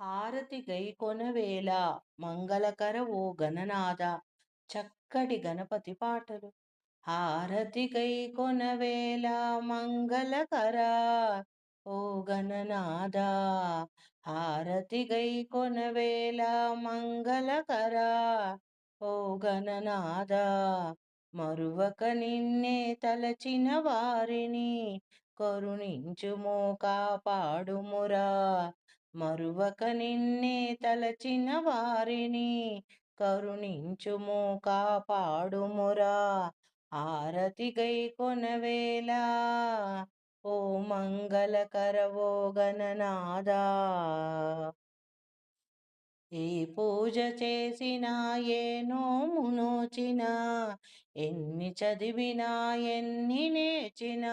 హారతి గైకొనవేళ మంగళకర ఓ గణనాథ చక్కటి గణపతి పాటలు. హారతి గైకొనవేళ మంగళకర ఓ గణనాథ హారతి గైకొనవేళ మంగళకర ఓ గణనాథ. మరువక నిన్నే తలచిన వారిని కరుణించుమో కాపాడుమురా. మరువక నిన్నే తలచిన వారిని కరుణించుము కాపాడుమురా. ఆరతి గై కొనవేళ ఓ మంగళకర ఓ గణనాదా ఈ పూజ చేసినా ఏ నోము ఎన్ని చదివినా ఎన్ని నేర్చినా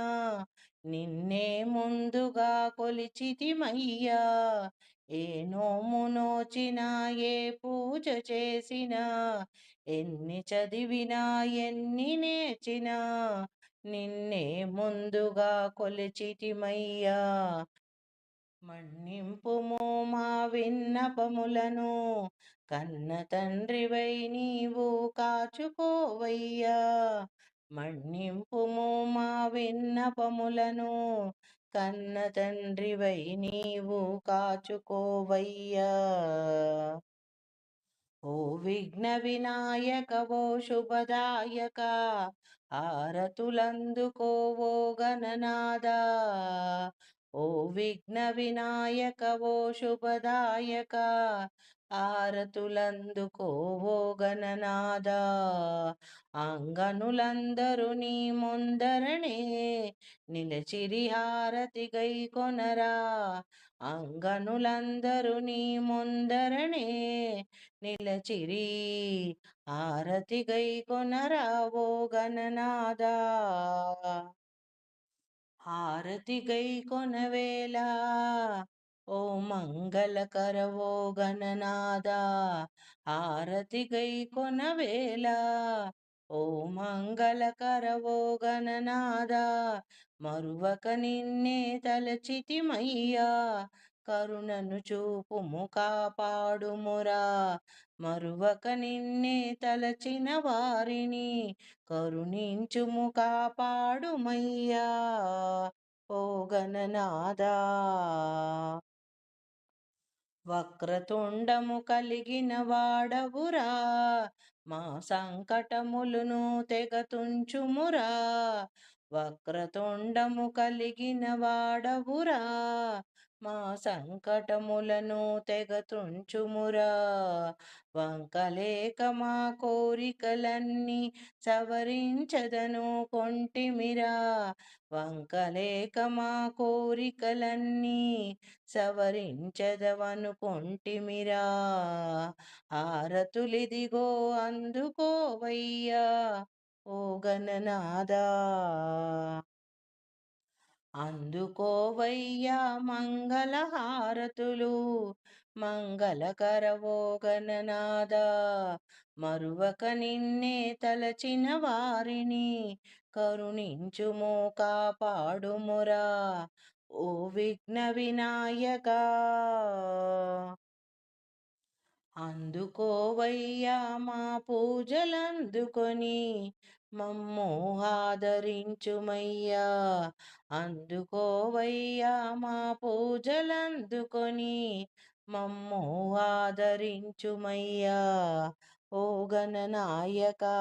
నిన్నే ముందుగా కొలిచితిమయ్యా. ఏ నోము నోచినా ఏ పూజ చేసినా ఎన్ని చదివినా ఎన్ని నేర్చినా నిన్నే ముందుగా కొలిచితిమయ్యా. మన్నింపుము మా విన్నపములను. కన్న తండ్రివై నీవు కాచుకోవయ్యా. మన్నింపుము మా విన్నపములను. కన్న తండ్రివై నీవు కాచుకోవయ్యా. ఓ విఘ్న వినాయక ఓ శుభదాయక ఆరతులందుకోవో గణనాదా ఓ విఘ్న వినాయక ఓ శుభదాయక ఆరతులందుకో ఓ గణనాద అంగనులందరూ నీ ముందరనే నిలచిరి హారతి గై కొనరా. అంగనులందరూ నీ ముందరనే నిలచిరి హారతి గై కొనరా ఓ గణనాద హారతి గై కొనవేళ ఓ మంగళకర ఓ గణనాద హారతి గై కొనవేళ ఓ మంగళకర ఓ గణనాద మరువక నిన్నే తలచితిమయ్యా కరుణను చూపుము కాపాడుమురా. మరువక నిన్నే తలచిన వారిని కరుణించుము కాపాడుమయ్యా. ఓ గణనాదా వక్రతుండము కలిగిన వాడవురా. మా సంకటములను తెగతుంచుమురా. వక్రతుండము కలిగిన వాడవురా. మా సంకటములను తెగతుంచుమురా. వంకలేక మా కోరికలన్నీ సవరించదను కొంటిమిరా. వంకలేక మా కోరికలన్నీ సవరించదవను కొంటిమిరా. ఆరతులిదిగో అందుకోవయ్యా ఓ గణనాదా అందుకోవయ్యా మంగళహారతులు మంగళకరవోగననాద మరువక నిన్నే తలచిన వారిని కరుణించుము కాపాడుమురా ఓ విఘ్న వినాయక. అందుకోవయ్యా మా పూజలందుకొని మమ్మోహాదరించుమయ్యా. అందుకోవయ్యా మా పూజలందుకొని మమ్ము ఆదరించుమయ్యా ఓ గణనాయకా